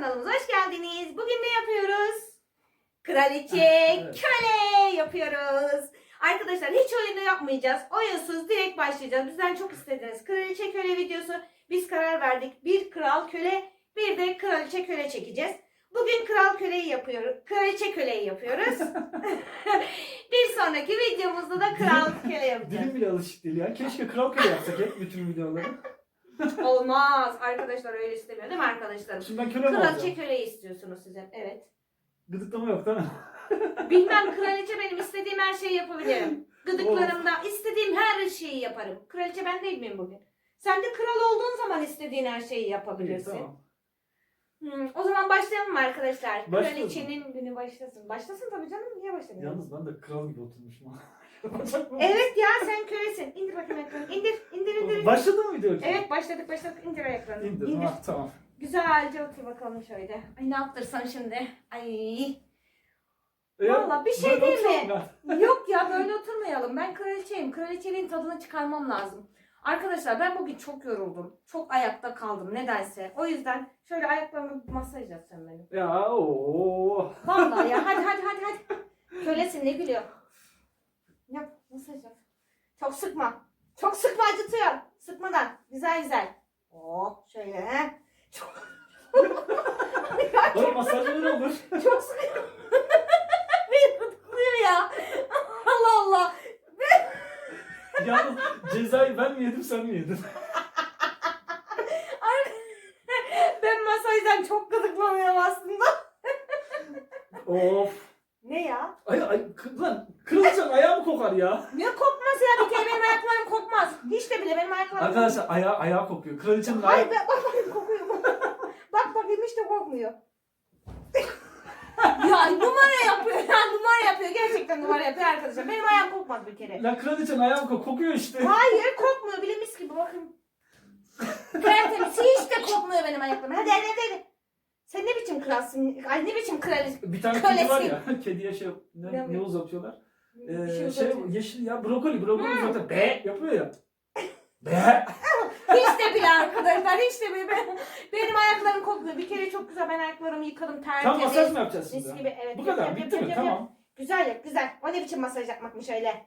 kanalımıza hoş geldiniz. Bugün ne yapıyoruz? Kraliçe Evet. köle yapıyoruz. Arkadaşlar hiç oyunu yapmayacağız. Oyunsuz direkt başlayacağız. Bizden çok istediniz. Kraliçe köle videosu. Biz karar verdik. Bir kral köle, bir de kraliçe köle çekeceğiz. Bugün kral köleyi yapıyoruz. Kraliçe köleyi yapıyoruz. bir sonraki videomuzda da kral köle yapacağız. Dilim bile alışık değil ya. Keşke kral köle yapsak hep bütün videoları. Olmaz. Arkadaşlar öyle istemiyor değil mi arkadaşlarım? Şimdi ben köle mi Kraliçe olacağım? köleyi istiyorsunuz size. Evet. Gıdıklama yok değil mi? Bilmem kraliçe benim istediğim her şeyi yapabilirim. Gıdıklarımda istediğim her şeyi yaparım. Kraliçe ben değil miyim bugün? Sen de kral olduğun zaman istediğin her şeyi İyi, yapabilirsin. tamam. Hmm, o zaman başlayalım mı arkadaşlar? Başlayalım. Kraliçenin günü başlasın. Başlasın tabii canım. Niye başlamayalım? Yalnız ben de kral gibi oturmuşum. Evet ya sen kölesin. İndir bakayım ekranı. İndir, indir, indir. indir. Başladı mı video? Evet başladık başladık. İndir ekranı. İndir. İndir. Ha, tamam. Güzelce otur bakalım şöyle. Ay ne yaptırsam şimdi. Ay. Eğer Vallahi bir şey değil mi? Yok ya böyle oturmayalım. Ben kraliçeyim. Kraliçeliğin tadını çıkarmam lazım. Arkadaşlar ben bugün çok yoruldum. Çok ayakta kaldım nedense. O yüzden şöyle ayaklarımı masaj yap sen benim. Ya ooo. Vallahi ya hadi hadi hadi hadi. Kölesin ne gülüyor. Yap masaj yap. Çok sıkma. Çok sıkma acıtıyor. Sıkmadan. Güzel güzel. Oh şöyle he. Çok, Böyle masaj öyle olur. çok sıkıyor. Beni tutukluyor ya. Allah Allah. Yalnız cezayı ben mi yedim sen mi yedin? Ben masajdan çok gıdıklanıyorum aslında. of. Ne ya? Ay ay kı- lan kırılacak ayağım kokar ya. Ne kokması ya? Bir kere benim ayaklarım kokmaz. Hiç de bile benim ayaklarım Arkadaşlar ayağı ayağı kokuyor. Kraliçenin ayağı. Hayır be, bak bakayım kokuyor mu? bak bakayım hiç de kokmuyor. Ya numara yapıyor ya numara yapıyor. Gerçekten numara yapıyor arkadaşlar. Benim ayağım kokmaz bir kere. Lan kraliçenin ayağı kokuyor. Kokuyor işte. Hayır kokmuyor. Bile mis gibi bakın. Tertemiz. Hiç de kokmuyor benim ayaklarım. Hadi hadi hadi. Sen ne biçim kralsın? Ay ne biçim kraliçe? Bir tane kedi var ya. Kediye şey Ne ne, uzatıyorlar? Bir Ee, şey şey yeşil ya brokoli brokoli uzatıyor. Be yapıyor ya. Be. Hiç de bile arkadaşlar hiç de bile ben, benim ayaklarım kokmuyor. Bir kere çok güzel ben ayaklarımı yıkadım tertemiz. Tam masaj mı yapacağız Mis şimdi? gibi evet. Bu yap, kadar yap, bitti yap, mi? yap, Tamam. yap. Güzel yap güzel. O ne biçim masaj yapmakmış öyle.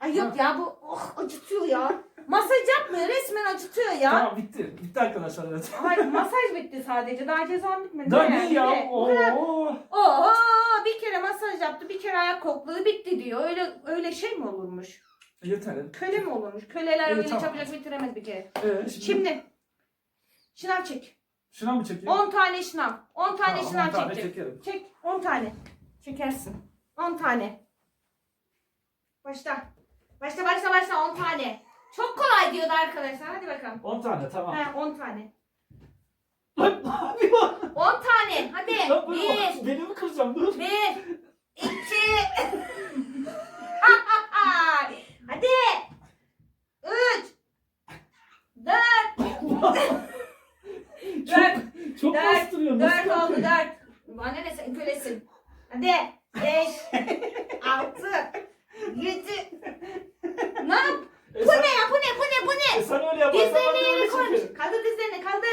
Ay yok ya bu oh, acıtıyor ya. Masaj yapmıyor resmen acıtıyor ya. Tamam bitti. Bitti arkadaşlar evet. Hayır masaj bitti sadece daha cezam bitmedi. Daha ne ya? Oo. Oo bir kere masaj yaptı bir kere ayak kokladı bitti diyor. Öyle öyle şey mi olurmuş? Yeter. Köle mi olurmuş? Köleler Evet, öyle tamam. çabucak bitiremez bir kere. Ee, şimdi, Şimdi şınav çek. şuna mı çekeyim? 10 tane şınav. 10 tane Tamam, şınav on tane çekecek. çekerim. Çek 10 tane. Çekersin. 10 tane. Başla. Başla başla başla 10 tane. Çok kolay diyordu arkadaşlar. Hadi bakalım. 10 tane tamam. He 10 tane. Lan ne yapıyor? 10 tane. Hadi. Lan böyle 1 Belimi kıracağım dur. 1 2 Hadi. 3 4 çok çok Dört, bastırıyor. Nasıl 4 oldu yapıyor? 4. Bana ne sen kölesin. Hadi. 5 6 7 Ne yap? E Bu ne ya? Bu ne? Bu ne? Bu ne? e sen öyle yaparsan ben Dizlerini de öyle yere koymuş. çekerim. Kaldır dizlerini kaldır.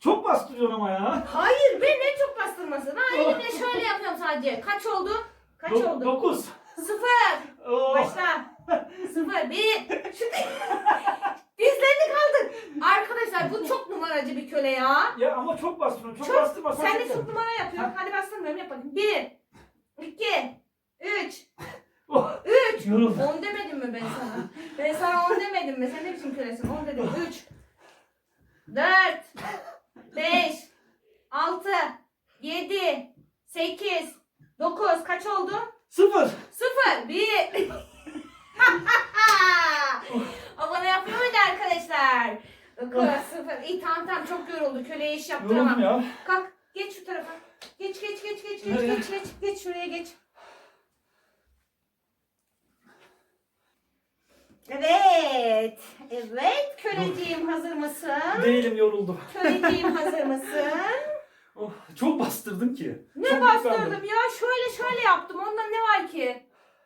Çok bastırıyor ama ya. Hayır be ne çok bastırması. Ben elimle şöyle yapıyorum sadece. Kaç oldu? Kaç Do- oldu? Dokuz. Sıfır. Oo. Başla. Sıfır. Bir. Şu dizlerini kaldır. Arkadaşlar bu çok numaracı bir köle ya. Ya ama çok bastırıyor. Çok, Çok- bastırmasan Sen de çok numara yapıyorsun. Hadi bastırmıyorum yap bakayım. Bir. iki, Üç. Oh, Üç. Yoruldum. On demedim mi ben sana? Ben sana on demedim mi? Sen ne biçim kölesin? On dedim. Üç. Dört. Beş. Altı. Yedi. Sekiz. Dokuz. Kaç oldu? Sıfır. Sıfır. Bir. Ama ne yapıyor muydu arkadaşlar? Sıfır. İyi tamam tamam çok yoruldu. Köleye iş yaptıramam. Yoruldum ya. Kalk. Geç şu tarafa. Geç geç geç geç geç Nereye? geç geç. Geç şuraya geç. Evet. Evet. Köleciğim hazır mısın? Değilim yoruldum. Köleciğim hazır mısın? Oh, çok bastırdın ki. Ne Çok bastırdım yükseldim. ya? Şöyle şöyle yaptım. Ondan ne var ki?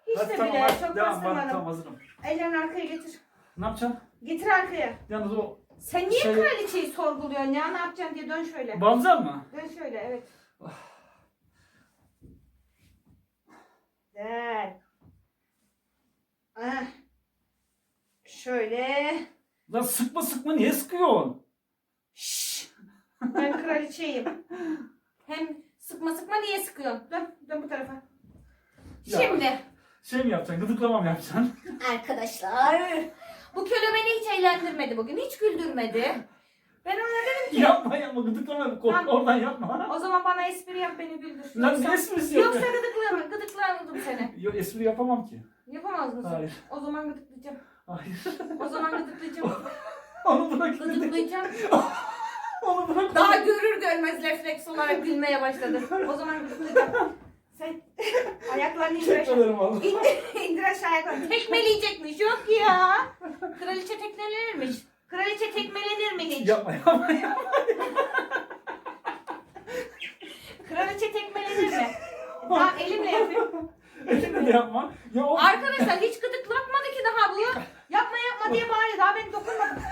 Hiç Hadi de tamam, bile. hadi Çok devam, bastırmadım. Tamam hazırım. Ellerini arkaya getir. Ne yapacaksın? Getir arkaya. Yalnız o Sen niye Şey- kraliçeyi sorguluyorsun ya? Ne yapacaksın diye dön şöyle. Balzam mı? Dön şöyle evet. Dön. Ah. Şöyle. Lan sıkma sıkma niye sıkıyorsun? Şşş. Ben kraliçeyim. Hem sıkma sıkma niye sıkıyorsun? Dön, dön bu tarafa. Ya. Şimdi Şey mi yapacaksın? Gıdıklama mı yapacaksın? arkadaşlar bu köle beni hiç eğlendirmedi bugün. Hiç güldürmedi. Ben ona dedim ki yapma yapma gıdıklama. Kork- Tamam. Oradan yapma. o zaman bana espri yap beni güldür. Lan Yoksa- ne esprisi Yoksa yapıyorsun? gıdıklayamam. Gıdıklayamadım seni. Yok espri yapamam ki. Yapamaz mısın? Hayır. O zaman gıdıklayacağım. Hayır. O zaman gıdıklayacağım. Onu bırak. Gıdıklayacağım. Onu bırak. Daha görür görmez refleks olarak gülmeye başladı. O zaman gıdıklayacağım. Sen ayaklarını indir aşağı. Valla. İndir, indir aşağı ayaklarını. Tekmeleyecekmiş. Yok ya. Kraliçe tekmelenirmiş. Kraliçe tekmelenir mi hiç? Yapma yapma yapma. Kraliçe tekmelenir mi? Ha elimle yapayım. Elimle de yapma. Ya o... Arkadaşlar hiç gıdıklatmadı ki daha bu. Yapma yapma diye bağırıyor. Daha ben dokunmadım.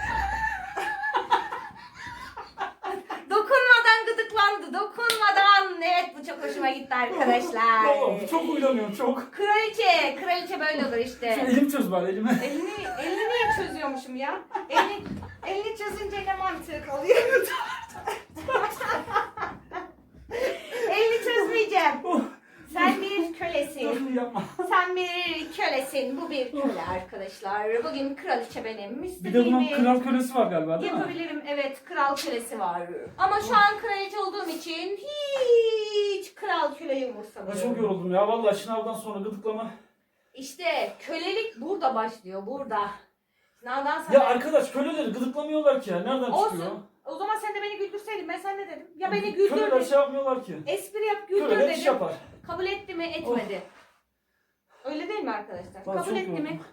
Arkadaşlar. Oo, çok uylanıyorum çok. Kraliçe. Kraliçe böyle olur işte. elim çöz bari elime. Elini, elini niye çözüyormuşum ya? Elini, elini çözünce ne mantık oluyor? elini çözmeyeceğim. Oh, Sen bir kölesin. dur, yapma. Sen bir kölesin. Bu bir köle arkadaşlar. Bugün kraliçe benim. Bir de bunun İstediğimi kral kölesi var galiba değil mi? yapabilirim. Evet kral kölesi var. Ama şu an kraliçe olduğum için hiç kral köleyi Ben çok yoruldum ya. Vallahi sınavdan sonra gıdıklama. İşte kölelik burada başlıyor. Burada. Sınavdan sonra... Ya arkadaş köleleri gıdıklamıyorlar ki ya. Nereden çıkıyor? Olsun. O zaman sen de beni güldürseydin. Ben sana ne dedim? Ya beni güldür Köleler dedim. şey yapmıyorlar ki. Espri yap güldür Köleler iş dedim. yapar. Kabul etti mi etmedi. Öyle değil mi arkadaşlar? Vallahi Kabul çok etti mi? yoruldum.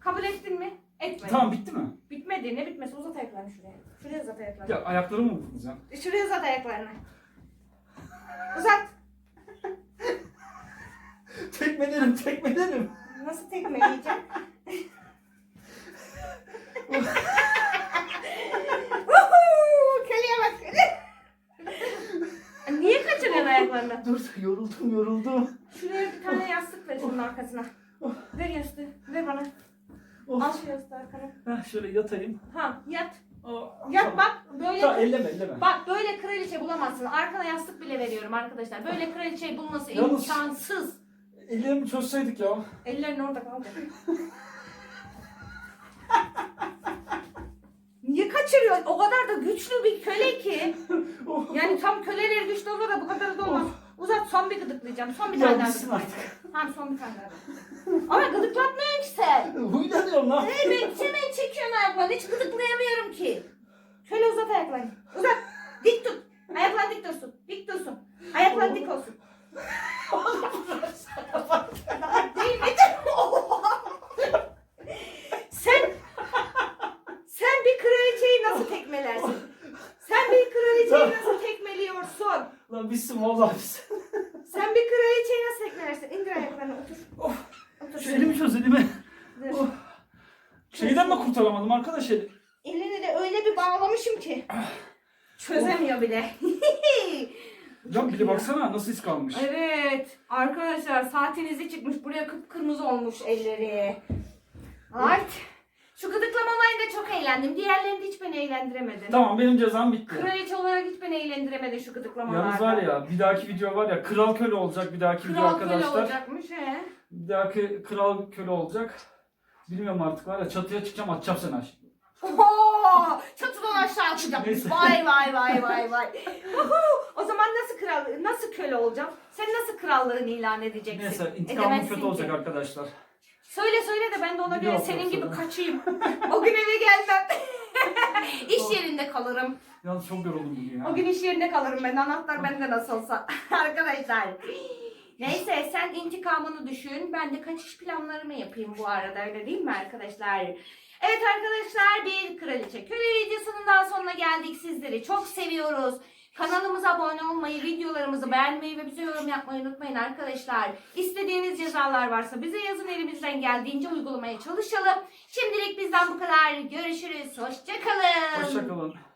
Kabul ettin mi? Etmedi. Tamam bitti mi? Bitmedi. Ne bitmesi? Uzat ayaklarını şuraya. Şuraya uzat ayaklarını. Ya ayaklarımı mı vuracağım? Şuraya uzat ayaklarını. Uzat. Tekmelerim tekmelerim. Nasıl tekmeleyeceğim? Köleye bak. Niye kaçırıyorsun ayaklarını? Dur yoruldum yoruldum. Şuraya bir tane yastık ver şunun arkasına. Ver yastığı. Ver bana. Of. Al şu yastığı arkana. Heh, şöyle yatayım. Ha yat. Tamam. bak böyle. Tamam elleme elleme. Bak böyle kraliçe bulamazsın. Arkana yastık bile veriyorum arkadaşlar. Böyle kraliçeyi bulması Yalnız- imkansız. Ellerimi çözseydik ya. Ellerin orada kalacak. Niye kaçırıyor? O kadar da güçlü bir köle ki. Oh. Yani tam köleler güçlü olur da bu kadar da olmaz. Uzat son bir gıdıklayacağım. Son bir Ya tane daha bitsin gıdıklayacağım. Tamam son bir tane daha. Ama gıdıklatmıyorsun ki sen. Huylanıyorum lan. Evet hemen çekiyorsun ayaklarını. Hiç gıdıklayamıyorum ki. Şöyle uzat ayaklarını. Uzat. Dik tut. Ayaklar dik dursun. Dik dursun. Ayaklar dik olsun. Daha değil mi? sen sen bir kraliçeyi nasıl tekmelersin? Sen bir kraliçeyi nasıl tekmeliyorsun? Lan bitsin vallahi bitsin. Sen bir kraliçeyi nasıl tekmelersin? İndir ayaklarını otur. Of. Otur. Şu elimi çöz elimi. Dur. Oh. Şeyden mi kurtaramadım arkadaş eli? Elini de öyle bir bağlamışım ki. Çözemiyor bile. Ya bir de baksana nasıl iz kalmış. Evet. Arkadaşlar saatinizi çıkmış. Buraya kıpkırmızı olmuş elleri. Ay. Şu gıdıklama olayında çok eğlendim. Diğerlerinde hiç beni eğlendiremedi. Tamam benim cezam bitti. Kraliçe olarak hiç beni eğlendiremedi şu gıdıklamalarda. Yalnız var ya bir dahaki video var ya kral köle olacak bir dahaki video Kral köle arkadaşlar. olacakmış he. Bir dahaki kral köle olacak. Bilmiyorum artık var ya çatıya çıkacağım atacağım seni aşağı. Oho! Çatıdan aşağı atacağım. Vay vay vay vay vay. O zaman nasıl kral, nasıl köle olacağım? Sen nasıl krallığını ilan edeceksin? Neyse intikamım Edemezsin kötü ki. olacak arkadaşlar. Söyle söyle de ben de ona göre Yok, senin gibi söyle. kaçayım. o gün eve gelmem. iş yerinde kalırım. Yalnız çok yoruldum bugün ya. O gün iş yerinde kalırım ben. Anahtar bende nasıl olsa. Arkadaşlar. Neyse sen intikamını düşün. Ben de kaçış planlarımı yapayım bu arada öyle değil mi arkadaşlar? Evet arkadaşlar bir kraliçe köle videosunun daha sonuna geldik. Sizleri çok seviyoruz. Kanalımıza abone olmayı, videolarımızı beğenmeyi ve bize yorum yapmayı unutmayın arkadaşlar. İstediğiniz cezalar varsa bize yazın elimizden geldiğince uygulamaya çalışalım. Şimdilik bizden bu kadar. Görüşürüz. Hoşçakalın. Hoşçakalın.